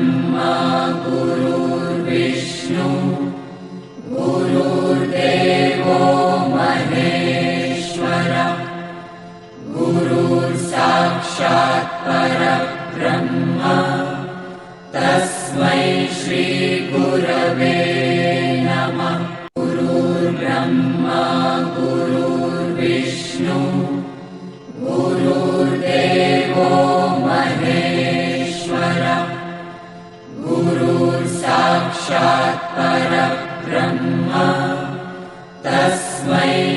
ब्रह्मा गुरुर्विष्णु।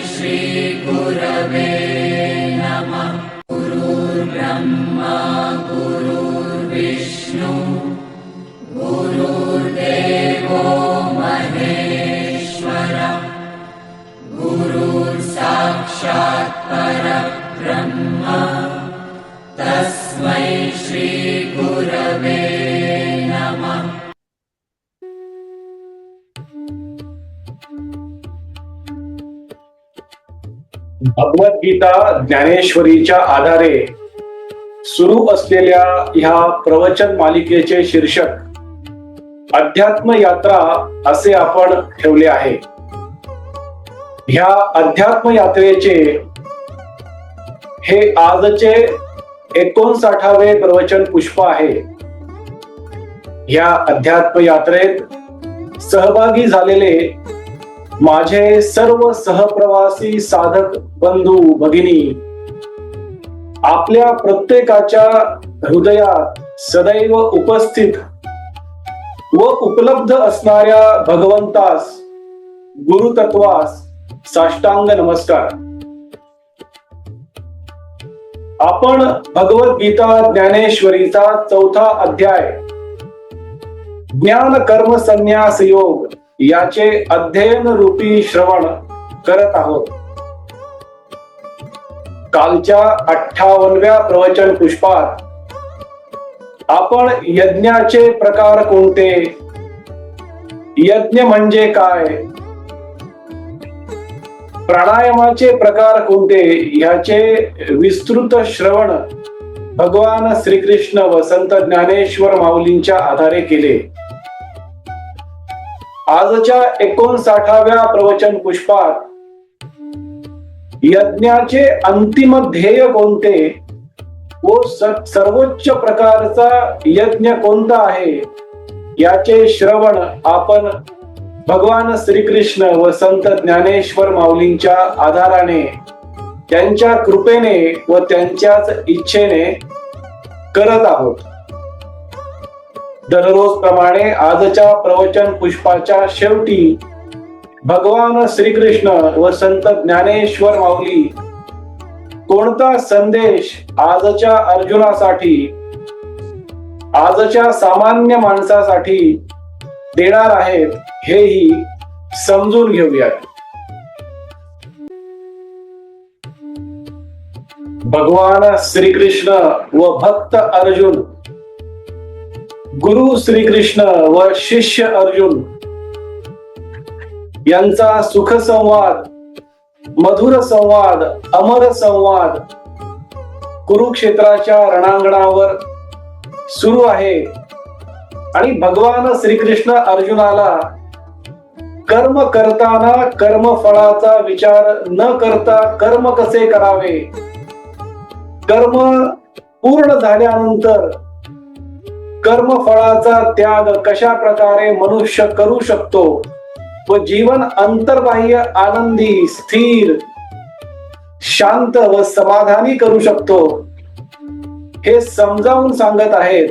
श्रीगुरवे। भगवद्गीता ज्ञानेश्वरीच्या आधारे सुरू असलेल्या ह्या प्रवचन मालिकेचे शीर्षक अध्यात्म यात्रा असे आपण ठेवले आहे. ह्या अध्यात्म यात्रेचे हे आजचे एकोणसाठावे प्रवचन पुष्प आहे. या अध्यात्म यात्रेत सहभागी झालेले माझे सर्व सहप्रवासी साधक बंधू भगिनी आपल्या प्रत्येकाच्या हृदयात सदैव उपस्थित व उपलब्ध असणाऱ्या भगवंतास गुरुतत्वास साष्टांग नमस्कार. आपण भगवद्गीता ज्ञानेश्वरीचा चौथा अध्याय ज्ञान कर्म संन्यास योग याचे अध्ययन रूपी श्रवण करत आहोत. कालच्या अठ्ठावनव्या प्रवचन पुष्पात आपण यज्ञाचे प्रकार कोणते? यज्ञ म्हणजे काय? प्राणायामाचे प्रकार कोणते? याचे विस्तृत श्रवण भगवान श्रीकृष्ण व संत ज्ञानेश्वर माऊलींच्या आधारे केले. आजच्या एकोणसाठाव्या प्रवचन पुष्पात यज्ञाचे अंतिम ध्येय कोणते? व सर्वोच्च प्रकारचा यज्ञ कोणता आहे? याचे श्रवण आपण भगवान श्रीकृष्ण व संत ज्ञानेश्वर माऊलींच्या आधाराने त्यांच्या कृपेने व त्यांच्याच इच्छेने करत आहोत. दररोज प्रमाणे आजच्या प्रवचन पुष्पाच्या शेवटी भगवान श्रीकृष्ण व संत ज्ञानेश्वर माऊली कोणता संदेश आजच्या अर्जुनासाठी आजच्या सामान्य माणसासाठी देणार आहेत हेही समजून घेऊयात. भगवान श्रीकृष्ण व भक्त अर्जुन गुरु श्रीकृष्ण व शिष्य अर्जुन यांचा सुख संवाद मधुर संवाद अमर संवाद कुरुक्षेत्राच्या रणांगणावर सुरू आहे. आणि भगवान श्रीकृष्ण अर्जुनाला कर्म करताना कर्म फळाचा विचार न करता कर्म कसे करावे? कर्म पूर्ण झाल्यानंतर कर्मफळाचा त्याग कशा प्रकारे मनुष्य करू शकतो? व जीवन अंतर्बाह्य आनंदी स्थिर शांत व समाधानी करू शकतो? हे समजावून सांगत आहेत.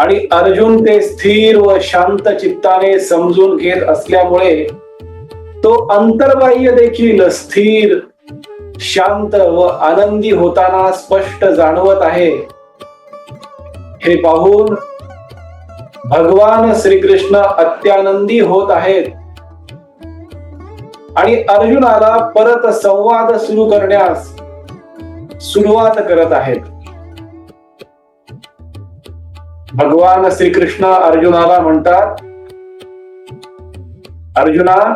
आणि अर्जुन ते स्थिर व शांत चित्ताने समजून घेत असल्यामुळे तो अंतर्बाह्य देखील स्थिर शांत व आनंदी होताना स्पष्ट जाणवत आहे. हे पाहून भगवान श्रीकृष्ण अत्यानंदी होत आहेत. आणि अर्जुनाला परत संवाद सुरू करण्यास सुरुवात करत आहेत. भगवान श्रीकृष्ण अर्जुनाला म्हणतात अर्जुना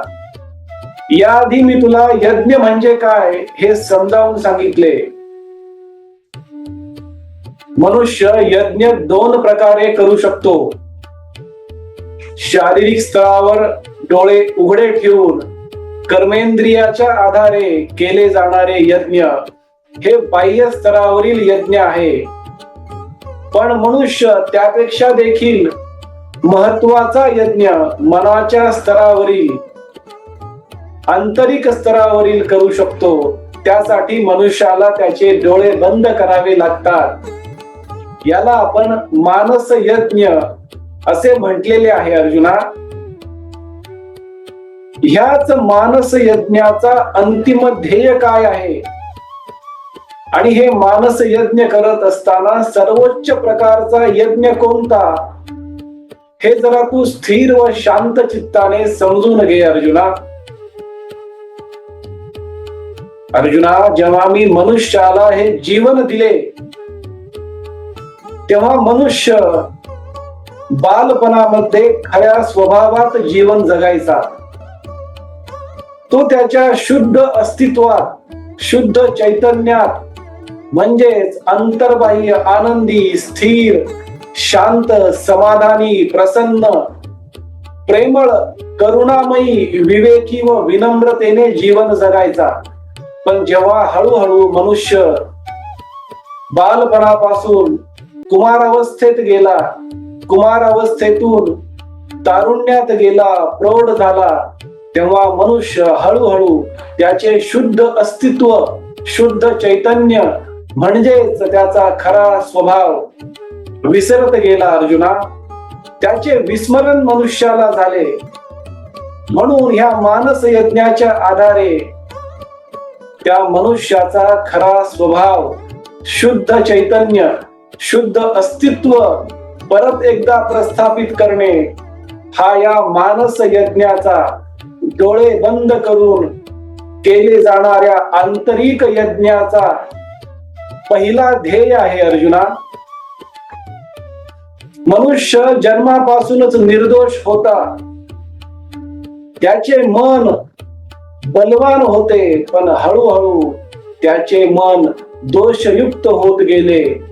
याआधी मी तुला यज्ञ म्हणजे काय हे समजावून सांगितले. मनुष्य यज्ञ दोन प्रकारे करू शकतो. शारीरिक स्तरावर डोळे उघडे ठेवून कर्मेंद्रियाच्या आधारे केले जाणारे यज्ञ हे बाह्य स्तरावरील यज्ञ आहे. पण मनुष्य त्यापेक्षा देखील महत्त्वाचा यज्ञ मनाच्या स्तरावरील आंतरिक स्तरावरील करू शकतो. त्यासाठी मनुष्याला त्याचे डोळे बंद करावे लागतात. याला आपण मानस यज्ञ असे म्हटलेले आहे अर्जुना. ह्याच मानस यज्ञाचा अंतिम ध्येय काय आहे? आणि हे मानस यज्ञ करत असताना सर्वोच्च प्रकारचा यज्ञ कोणता? हे जरा तू स्थिर व शांत चित्ताने समजून घे अर्जुना. अर्जुना जेव्हा मी मनुष्याला हे जीवन दिले तेव्हा मनुष्य बालपणामध्ये खऱ्या स्वभावात जीवन जगायचा. तो त्याच्या शुद्ध अस्तित्वात शुद्ध चैतन्यात म्हणजेच अंतर्बाह्य आनंदी स्थिर शांत समाधानी प्रसन्न प्रेमळ करुणामयी विवेकी व विनम्रतेने जीवन जगायचा. पण जेव्हा हळूहळू मनुष्य बालपणापासून कुमार अवस्थेत गेला. कुमार अवस्थेतून तारुण्यात गेला प्रौढ झाला. तेव्हा मनुष्य हळूहळू त्याचे शुद्ध अस्तित्व शुद्ध चैतन्य म्हणजेच त्याचा खरा स्वभाव विसरत गेला अर्जुना. त्याचे विस्मरण मनुष्याला झाले. म्हणून ह्या मानस यज्ञाच्या आधारे त्या मनुष्याचा खरा स्वभाव शुद्ध चैतन्य शुद्ध अस्तित्व परत एकदा प्रस्थापित करणे हा या मानस यज्ञाचा डोळे बंद करून केले जाणाऱ्या आंतरिक यज्ञाचा पहिला ध्येय आहे अर्जुना. मनुष्य जन्मापासूनच निर्दोष होता. त्याचे मन बलवान होते पण हळूहळू त्याचे मन दोषयुक्त होत गेले.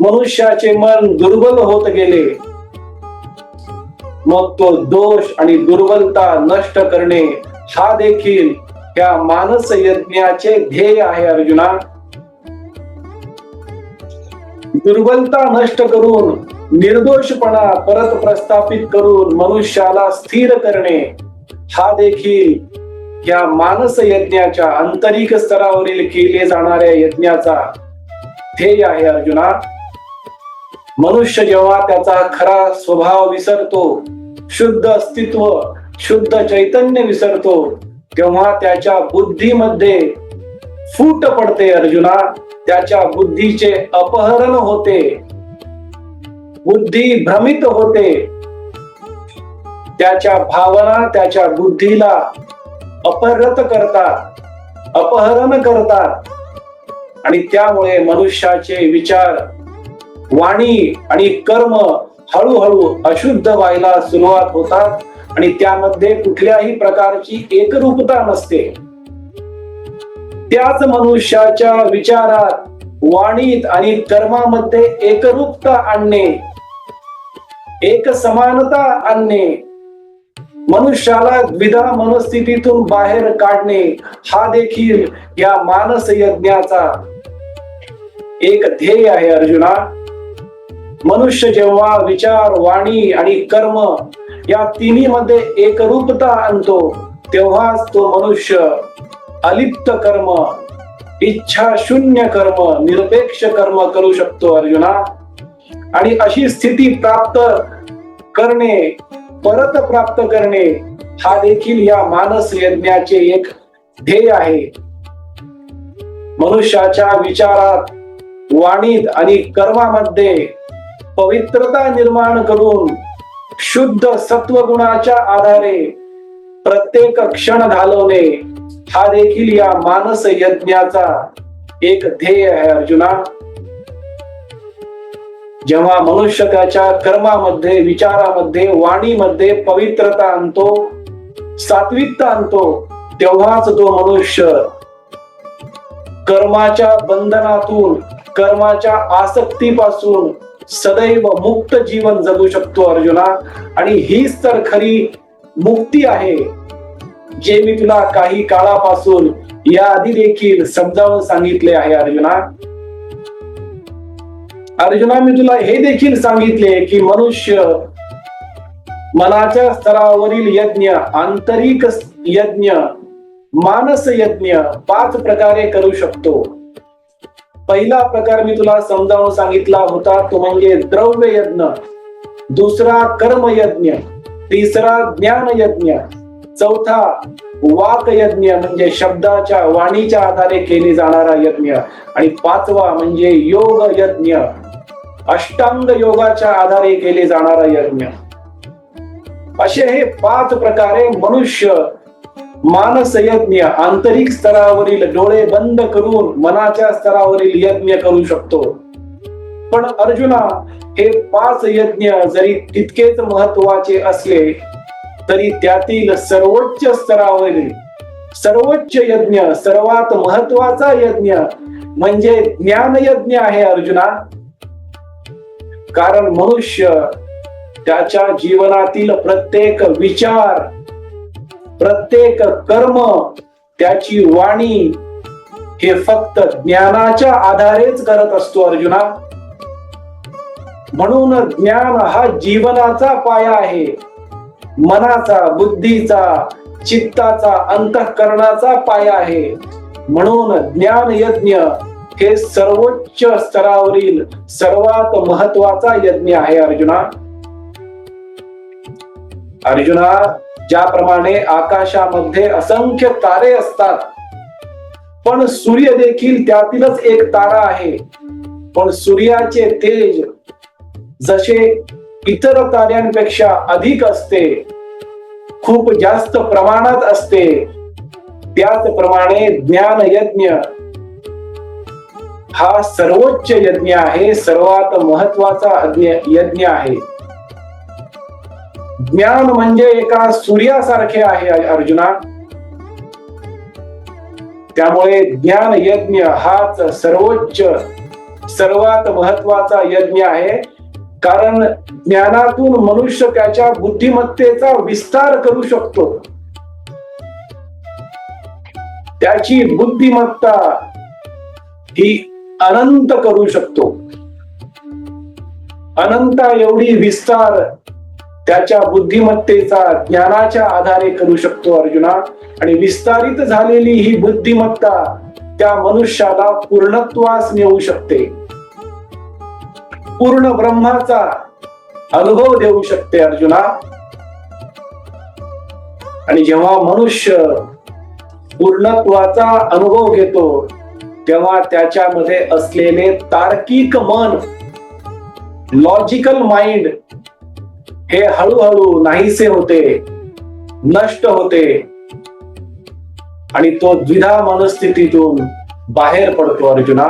मनुष्याचे मन दुर्बल होत गेले. मग तो दोष आणि दुर्बलता नष्ट करणे हा देखील या मानस यज्ञाचे ध्येय आहे अर्जुना. दुर्बलता नष्ट करून निर्दोषपणा परत प्रस्थापित करून मनुष्याला स्थिर करणे हा देखील या मानस यज्ञाच्या आंतरिक स्तरावरील केले जाणाऱ्या यज्ञाचा ध्येय आहे अर्जुना. मनुष्य जेव्हा त्याचा खरा स्वभाव विसरतो शुद्ध अस्तित्व शुद्ध चैतन्य विसरतो तेव्हा त्याच्या बुद्धीमध्ये फूट पडते अर्जुना. त्याच्या बुद्धीचे अपहरण होते. बुद्धी भ्रमित होते. त्याच्या भावना त्याच्या बुद्धीला अपहरत करतात अपहरण करतात. आणि त्यामुळे मनुष्याचे विचार वाणी आणि कर्म हळूहळू अशुद्ध व्हायला सुरुवात होतात आणि त्यामध्ये कुठल्याही प्रकारची एकरूपता नसते. त्याच मनुष्याच्या विचारात वाणीत आणि कर्मामध्ये एकरूपता आणणे एक समानता आणणे मनुष्याला द्विधा मनस्थितीतून बाहेर काढणे हा देखील या मानस यज्ञाचा एक ध्येय आहे अर्जुना. मनुष्य जेव्हा विचार वाणी आणि कर्म या तिन्ही मध्ये एकरूपता आणतो तेव्हाच तो मनुष्य अलिप्त कर्म इच्छा शून्य कर्म निरपेक्ष कर्म करू शकतो अर्जुना. आणि अशी स्थिती प्राप्त करणे परत प्राप्त करणे हा देखील या मानस यज्ञाचे एक ध्येय आहे. मनुष्याच्या विचारात वाणीत आणि कर्मामध्ये पवित्रता निर्माण करून शुद्ध सत्वगुणाच्या आधारे प्रत्येक क्षण घालवणे हा देखील या मानस यज्ञाचा एक ध्येय आहे अर्जुना. जेव्हा मनुष्य त्याच्या कर्मामध्ये विचारामध्ये वाणीमध्ये पवित्रता आणतो सात्विकता आणतो तेव्हाच तो मनुष्य कर्माच्या बंधनातून कर्माच्या आसक्तीपासून सदैव मुक्त जीवन जगू शकतो अर्जुना. आणि हीच तर खरी मुक्ती आहे जे मी तुला काही काळापासून या आधी देखील समजावून सांगितले आहे अर्जुना. अर्जुना मी तुला हे देखील सांगितले की मनुष्य मनाच्या स्तरावरील यज्ञ आंतरिक यज्ञ मानस यज्ञ पाच प्रकारे करू शकतो. पहिला प्रकार मी तुला समजावून सांगितला होता तो म्हणजे द्रव्य यज्ञ दुसरा कर्म यज्ञ तिसरा ज्ञान यज्ञ चौथा वाक यज्ञ म्हणजे शब्दाच्या वाणीच्या आधारे केली जाणारा यज्ञ. आणि पाचवा म्हणजे योग यज्ञ अष्टांग योगाच्या आधारे केले जाणारा यज्ञ. असे हे पाच प्रकारे मनुष्य मानस यज्ञ आंतरिक स्तरावरील डोळे बंद करून मनाच्या स्तरावरील यज्ञ करू शकतो. पण अर्जुना हे पाच यज्ञ जरी तितकेच महत्त्वाचे असले तरी त्यातील सर्वोच्च स्तरावरील सर्वोच्च यज्ञ सर्वात महत्त्वाचा यज्ञ म्हणजे ज्ञान यज्ञ आहे अर्जुना. कारण मनुष्य त्याच्या जीवनातील प्रत्येक विचार प्रत्येक कर्म त्याची वाणी हे फक्त ज्ञानाच्या आधारेच करत असतो अर्जुना. म्हणून ज्ञान हा जीवनाचा पाया आहे. मनाचा बुद्धीचा चित्ताचा अंतःकरणाचा पाया आहे. म्हणून ज्ञान यज्ञ हे सर्वोच्च स्तरावरील सर्वात महत्त्वाचा यज्ञ आहे अर्जुना. अर्जुना ज्याप्रमाणे आकाशामध्ये असंख्य तारे असतात. पण सूर्य देखील त्यातीलच एक तारा आहे. पण सूर्याचे तेज जसे इतर ताऱ्यांपेक्षा अधिक असते खूप जास्त प्रमाणात असते. त्याचप्रमाणे ज्ञान यज्ञ हा सर्वोच्च यज्ञ आहे सर्वात महत्त्वाचा यज्ञ आहे. ज्ञान म्हणजे एका सूर्यासारखे आहे अर्जुना. त्यामुळे ज्ञान यज्ञ हाच सर्वोच्च सर्वात महत्त्वाचा यज्ञ आहे. कारण ज्ञानातून मनुष्य त्याच्या बुद्धिमत्तेचा विस्तार करू शकतो. त्याची बुद्धिमत्ता ही अनंत करू शकतो. अनंता एवढी विस्तार त्याच्या बुद्धिमत्तेचा ज्ञानाच्या आधारे करू शकतो अर्जुना. आणि विस्तारित झालेली ही बुद्धिमत्ता त्या मनुष्याला पूर्णत्वास नेऊ शकते. पूर्ण ब्रह्माचा अनुभव देऊ शकते अर्जुना. आणि जेव्हा मनुष्य पूर्णत्वाचा अनुभव घेतो तेव्हा त्याच्यामध्ये असलेले तार्किक मन लॉजिकल माइंड हे हळूहळू नाहीसे होते नष्ट होते. आणि तो द्विधा मनस्थितीतून बाहेर पडतो अर्जुना.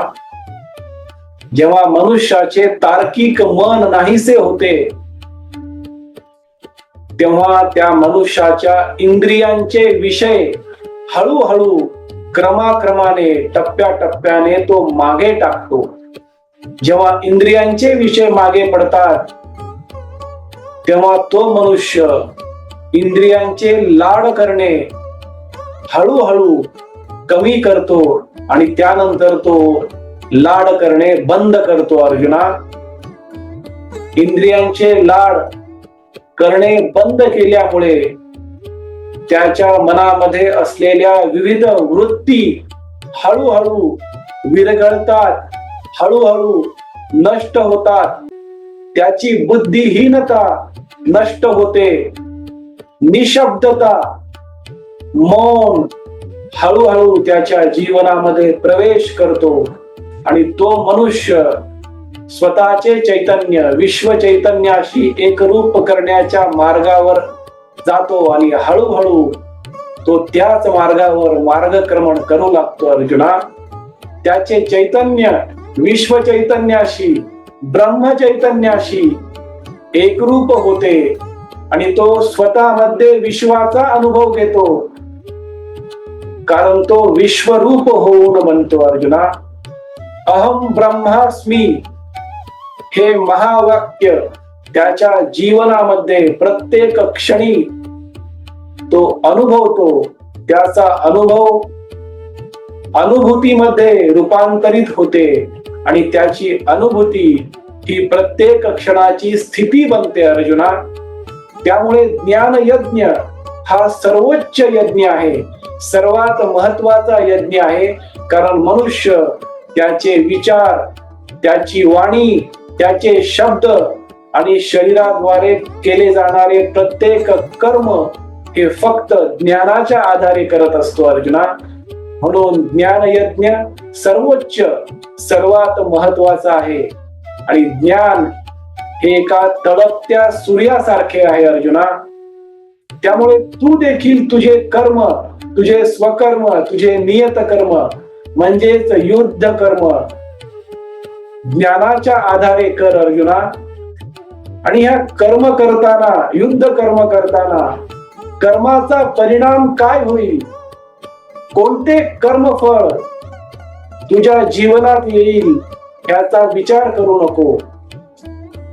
जेव्हा मनुष्याचे तार्किक मन नाहीसे होते तेव्हा त्या मनुष्याच्या इंद्रियांचे विषय हळूहळू क्रमाक्रमाने टप्प्याटप्प्याने तो मागे टाकतो. जेव्हा इंद्रियांचे विषय मागे पडतात तेव्हा तो मनुष्य इंद्रियांचे लाड करणे हळूहळू कमी करतो आणि त्यानंतर तो लाड करणे बंद करतो अर्जुना. इंद्रियांचे लाड करणे बंद केल्यामुळे त्याच्या मनामध्ये असलेल्या विविध वृत्ती हळूहळू विरघळतात हळूहळू नष्ट होतात. त्याची बुद्धिहीनता नष्ट होते. निशब्दता मौन हळूहळू त्याच्या जीवनामध्ये प्रवेश करतो. आणि तो मनुष्य स्वतःचे चैतन्य विश्व चैतन्याशी एकरूप करण्याच्या मार्गावर जातो आणि हळूहळू तो त्याच मार्गावर मार्गक्रमण करू लागतो अर्जुना. त्याचे चैतन्य विश्व चैतन्याशी ब्रह्म चैतन्याशी एकरूप होते आणि तो स्वतःमध्ये विश्वाचा अनुभव घेतो. कारण तो विश्वरूप होऊन म्हणतो अर्जुना अहम ब्रह्मास्मी. हे महावाक्य त्याच्या जीवनामध्ये प्रत्येक क्षणी तो अनुभवतो. त्याचा अनुभव अनुभूतीमध्ये रूपांतरित होते. आणि त्याची अनुभूती ही प्रत्येक क्षणाची स्थिती बनते अर्जुना. त्यामुळे ज्ञान यज्ञ हा सर्वोच्च यज्ञ आहे. सर्वात महत्त्वाचा यज्ञ आहे. कारण मनुष्य त्याचे विचार त्याची वाणी त्याचे शब्द आणि शरीराद्वारे केले जाणारे प्रत्येक कर्म हे फक्त ज्ञानाच्या आधारे करत असतो अर्जुना. म्हणून ज्ञान यज्ञ सर्वोच्च सर्वात महत्त्वाचा आहे. आणि ज्ञान हे एका तळपत्या सूर्यासारखे आहे अर्जुना. त्यामुळे तू देखील तुझे कर्म तुझे स्वकर्म तुझे नियत कर्म म्हणजेच युद्ध कर्म ज्ञानाच्या आधारे कर अर्जुना. आणि ह्या कर्म करताना युद्ध कर्म करताना कर्माचा परिणाम काय होईल? कोणते कर्मफळ तुझ्या जीवनात येईल याचा विचार करू नको.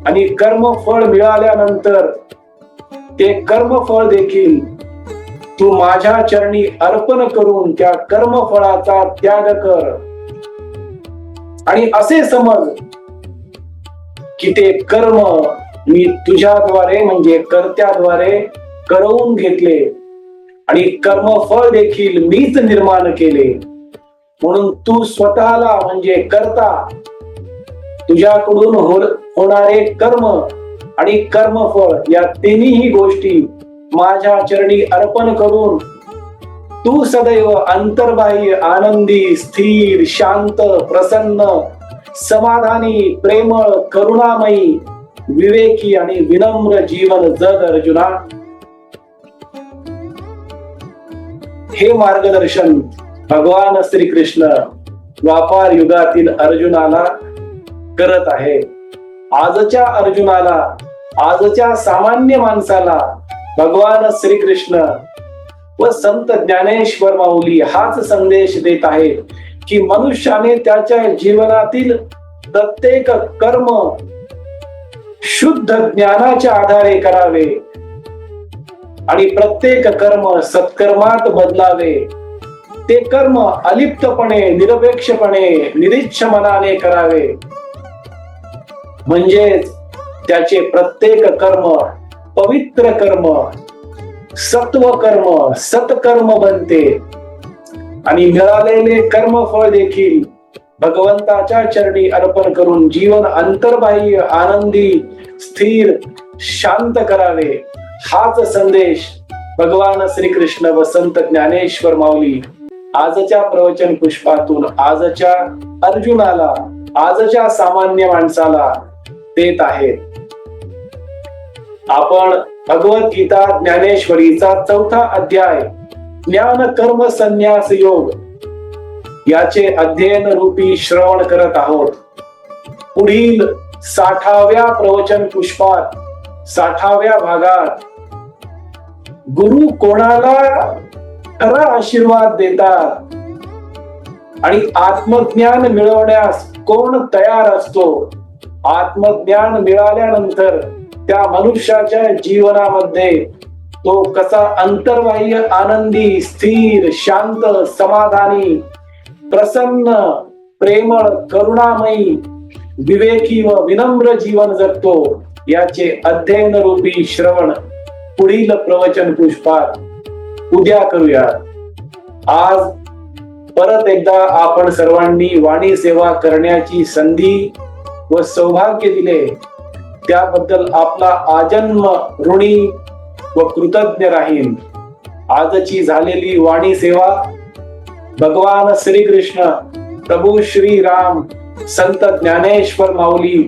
आणि कर्मफळ मिळाल्यानंतर ते कर्मफळ देखील तू माझ्या चरणी अर्पण करून त्या कर्मफळाचा त्याग कर. आणि असे समज की ते कर्म मी तुझ्याद्वारे म्हणजे कर्त्याद्वारे करवून घेतले. आणि कर्मफळ देखील मीच निर्माण केले. म्हणून तू स्वतःला म्हणजे करता. तुझ्याकडून हो-, होणारे कर्म आणि कर्मफळ या तिन्ही गोष्टी माझ्या चरणी अर्पण करून तू सदैव अंतर्बाह्य आनंदी स्थिर शांत प्रसन्न समाधानी प्रेमळ करुणामयी विवेकी आणि विनम्र जीवन जग अर्जुना. हे मार्गदर्शन भगवान श्रीकृष्ण व्यापार युगातील अर्जुनाला करत आहे. आजच्या अर्जुनाला आजच्या सामान्य माणसाला भगवान श्रीकृष्ण व संत ज्ञानेश्वर माऊली हाच संदेश देत आहेत की मनुष्याने त्याच्या जीवनातील प्रत्येक कर्म शुद्ध ज्ञानाच्या आधारे करावे. आणि प्रत्येक कर्म सत्कर्मात बदलावे. ते कर्म अलिप्तपणे निरपेक्षपणे निरीच्छ मनाने करावे. म्हणजेच त्याचे प्रत्येक कर्म पवित्र कर्म सत्व कर्म सत्कर्म बनते. आणि मिळालेले कर्मफळ देखील भगवंताच्या चरणी अर्पण करून जीवन अंतर्बाह्य आनंदी स्थिर शांत करावे. हाच संदेश भगवान श्रीकृष्ण व संत ज्ञानेश्वर माऊली आजच्या प्रवचन पुष्पातून आजच्या अर्जुनाला आजच्या सामान्य माणसाला देत आहेत. आपण भगवद्गीता ज्ञानेश्वरीचा चौथा अध्याय ज्ञान कर्म संन्यास योग याचे अध्ययन रूपी श्रवण करत आहोत. पुढील साठाव्या प्रवचन पुष्पात साठाव्या भागात. गुरु कोणाला खरा आशीर्वाद देतात? आणि आत्मज्ञान मिळवण्यास कोण तयार असतो? आत्मज्ञान मिळाल्यानंतर त्या मनुष्याच्या जीवनामध्ये तो कसा अंतर्बाह्य आनंदी स्थिर शांत समाधानी प्रसन्न प्रेमळ करुणामयी विवेकी व विनम्र जीवन जगतो? याचे अध्ययन रूपी श्रवण पुढील प्रवचन पुष्पात उद्या करूया आज परत एकदा आपण सर्वांनी वाणी सेवा करण्याची संधी व सौभाग्य दिले. त्याबद्दल आपला आजन्म ऋणी व कृतज्ञ राहील आजची झालेली वाणी सेवा भगवान श्रीकृष्ण प्रभू श्री राम संत ज्ञानेश्वर माऊली